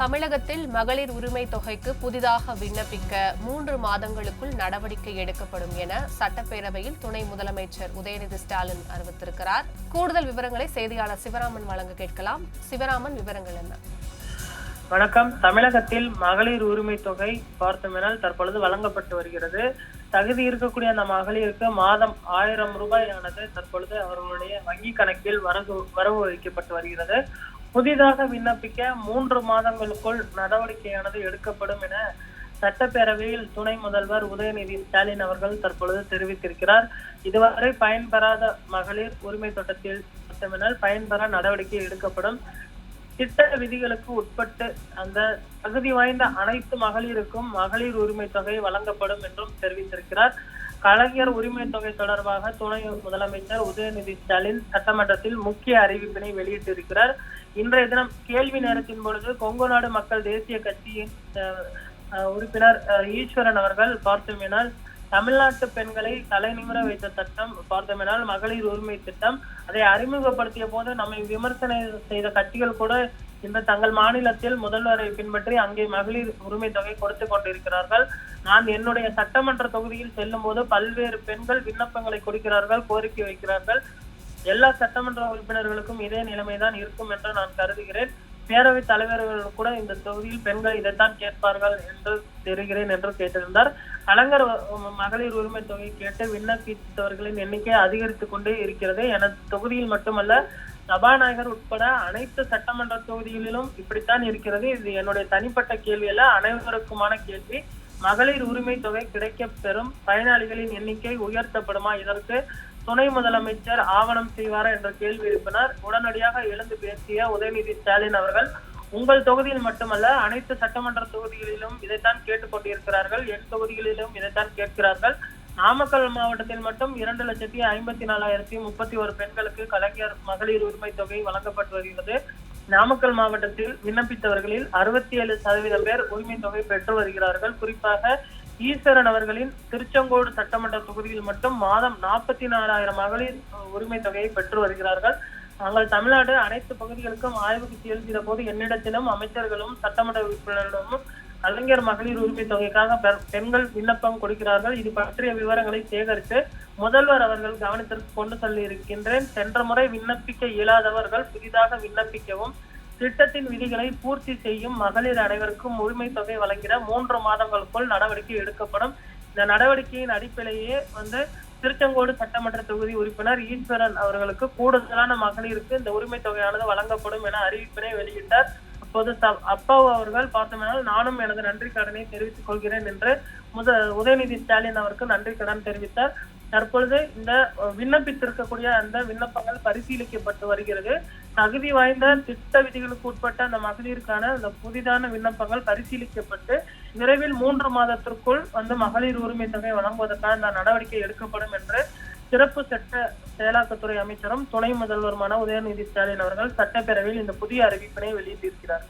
தமிழகத்தில் மகளிர் உரிமை தொகைக்கு புதிதாக விண்ணப்பிக்க மூன்று மாதங்களுக்குள் நடவடிக்கை எடுக்கப்படும் என சட்டப்பேரவையில் துணை முதலமைச்சர் உதயநிதி ஸ்டாலின் அறிவித்திருக்கிறார். கூடுதல் விவரங்களை செய்தியாளர் சிவராமன் வழங்க கேட்கலாம். சிவராமன் விவரங்கள் என்ன? வணக்கம். தமிழகத்தில் மகளிர் உரிமை தொகை பார்த்தோமெனால் தற்பொழுது வழங்கப்பட்டு வருகிறது. தகுதி இருக்கக்கூடிய அந்த மகளிருக்கு மாதம் ஆயிரம் ரூபாயானது தற்பொழுது அவர்களுடைய வங்கி கணக்கில் வரவு வரவு வைக்கப்பட்டு வருகிறது. புதிதாக விண்ணப்பிக்க மூன்று மாதங்களுக்குள் நடவடிக்கையானது எடுக்கப்படும் என சட்டப்பேரவையில் துணை முதல்வர் உதயநிதி ஸ்டாலின் அவர்கள் தற்பொழுது தெரிவித்திருக்கிறார். இதுவரை பயன்பெறாத மகளிர் உரிமை திட்டத்தில் திட்டமினால் பயன்பெற நடவடிக்கை எடுக்கப்படும். திட்ட விதிகளுக்கு உட்பட்டு அந்த தகுதி வாய்ந்த அனைத்து மகளிருக்கும் மகளிர் உரிமை தொகை வழங்கப்படும் என்றும் தெரிவித்திருக்கிறார். கலைஞர் உரிமை தொகை தொடர்பாக துணை முதலமைச்சர் உதயநிதி ஸ்டாலின் சட்டமன்றத்தில் முக்கிய அறிவிப்பினை வெளியிட்டிருக்கிறார். இன்றைய தினம் கேள்வி நேரத்தின் பொழுது கொங்கு நாடு மக்கள் தேசிய கட்சியின் அஹ், உறுப்பினர் அஹ், ஈஸ்வரன் அவர்கள் பார்த்தோமினால் தமிழ்நாட்டு பெண்களை தலைநிமிர வைத்த சட்டம் பார்த்தோமேனால் மகளிர் உரிமை திட்டம். அதை அறிமுகப்படுத்திய போது நம்மை விமர்சனை செய்த கட்சிகள் கூட இந்த தங்கள் மாநிலத்தில் முதல்வரை பின்பற்றி அங்கே மகளிர் உரிமை தொகை கொடுத்து கொண்டிருக்கிறார்கள். நான் என்னுடைய சட்டமன்ற தொகுதியில் செல்லும் போது பல்வேறு பெண்கள் விண்ணப்பங்களை கொடுக்கிறார்கள் கோரிக்கை வைக்கிறார்கள். எல்லா சட்டமன்ற உறுப்பினர்களுக்கும் இதே நிலைமைதான் இருக்கும் என்று நான் கருதுகிறேன். பேரவைத் தலைவர்கள் கூட இந்த தொகுதியில் பெண்கள் இதைத்தான் கேட்பார்கள் என்று தெரிகிறேன் என்று கேட்டிருந்தார். கலைஞர் மகளிர் உரிமை தொகை கேட்டு விண்ணப்பித்தவர்களின் எண்ணிக்கை அதிகரித்துக் கொண்டே இருக்கிறது. எனது தொகுதியில் மட்டுமல்ல சபாநாயகர் உட்பட அனைத்து சட்டமன்ற தொகுதிகளிலும் இப்படித்தான் இருக்கிறது. இது என்னுடைய தனிப்பட்ட கேள்வி அல்ல அனைவருக்குமான கேள்வி. மகளிர் உரிமை தொகை கிடைக்கப் பெறும் பயனாளிகளின் எண்ணிக்கை உயர்த்தப்படுமா? இதற்கு துணை முதலமைச்சர் ஆவணம் செய்வாரா என்ற கேள்வி எழுப்பினார். உடனடியாக எழுந்து பேசிய உதயநிதி ஸ்டாலின் அவர்கள் உங்கள் தொகுதியில் மட்டுமல்ல அனைத்து சட்டமன்ற தொகுதிகளிலும் இதைத்தான் கேட்டுக்கொண்டிருக்கிறார்கள் என் தொகுதிகளிலும் இதைத்தான் கேட்கிறார்கள். நாமக்கல் மாவட்டத்தில் மட்டும் இரண்டு லட்சத்தி ஐம்பத்தி நாலாயிரத்தி முப்பத்தி ஒரு பெண்களுக்கு கலைஞர் மகளிர் உரிமை தொகை வழங்கப்பட்டு வருகிறது. நாமக்கல் மாவட்டத்தில் விண்ணப்பித்தவர்களில் அறுபத்தி ஏழு சதவீதம் பேர் உரிமை தொகை பெற்று வருகிறார்கள். குறிப்பாக ஈஸ்வரன் அவர்களின் திருச்செங்கோடு சட்டமன்ற தொகுதியில் மட்டும் மாதம் நாற்பத்தி நாலாயிரம் மகளிர் உரிமை தொகையை பெற்று வருகிறார்கள். நாங்கள் தமிழ்நாடு அனைத்து பகுதிகளுக்கும் ஆய்வுக்கு செல்கிற போது என்னிடத்திலும் அமைச்சர்களும் சட்டமன்ற உறுப்பினரிடமும் கலைஞர் மகளிர் உரிமை தொகைக்காக பெண்கள் விண்ணப்பம் கொடுக்கிறார்கள். இது பற்றிய விவரங்களை சேகரித்து முதல்வர் அவர்கள் கவனத்திற்கு கொண்டு செல்ல இருக்கின்றேன் சென்ற முறை விண்ணப்பிக்க இயலாதவர்கள் புதிதாக விண்ணப்பிக்கவும் திட்டத்தின் விதிகளை பூர்த்தி செய்யும் மகளிர் அனைவருக்கும் உரிமை தொகை வழங்கிட மூன்று மாதங்களுக்குள் நடவடிக்கை எடுக்கப்படும். இந்த நடவடிக்கையின் அடிப்படையே வந்து திருச்செங்கோடு சட்டமன்ற தொகுதி உறுப்பினர் ஈஸ்வரன் அவர்களுக்கு கூடுதலான மகளிருக்கு இந்த உரிமை தொகையானது வழங்கப்படும் என அறிவிப்பினை வெளியிட்டார். அப்போது ச- அப்பா அவர்கள் பார்த்தோம்னால் நானும் எனது நன்றி கடனை தெரிவித்துக் கொள்கிறேன் என்று முத உதயநிதி ஸ்டாலின் அவருக்கு நன்றி கடன் தெரிவித்தார். தற்பொழுது இந்த விண்ணப்பித்திருக்கக்கூடிய அந்த விண்ணப்பங்கள் பரிசீலிக்கப்பட்டு வருகிறது. தகுதி வாய்ந்த திட்ட விதிகளுக்கு உட்பட்ட அந்த மகளிருக்கான அந்த புதிதான விண்ணப்பங்கள் பரிசீலிக்கப்பட்டு விரைவில் மூன்று மாதத்திற்குள் வந்து மகளிர் உரிமை தொகை வழங்குவதற்கான இந்த நடவடிக்கை எடுக்கப்படும் என்று சிறப்பு சட்ட செயலாக்கத்துறை அமைச்சரும் துணை முதல்வருமான உதயநிதி ஸ்டாலின் அவர்கள் சட்டப்பேரவையில் இந்த புதிய அறிவிப்பினை வெளியிட்டிருக்கிறார்.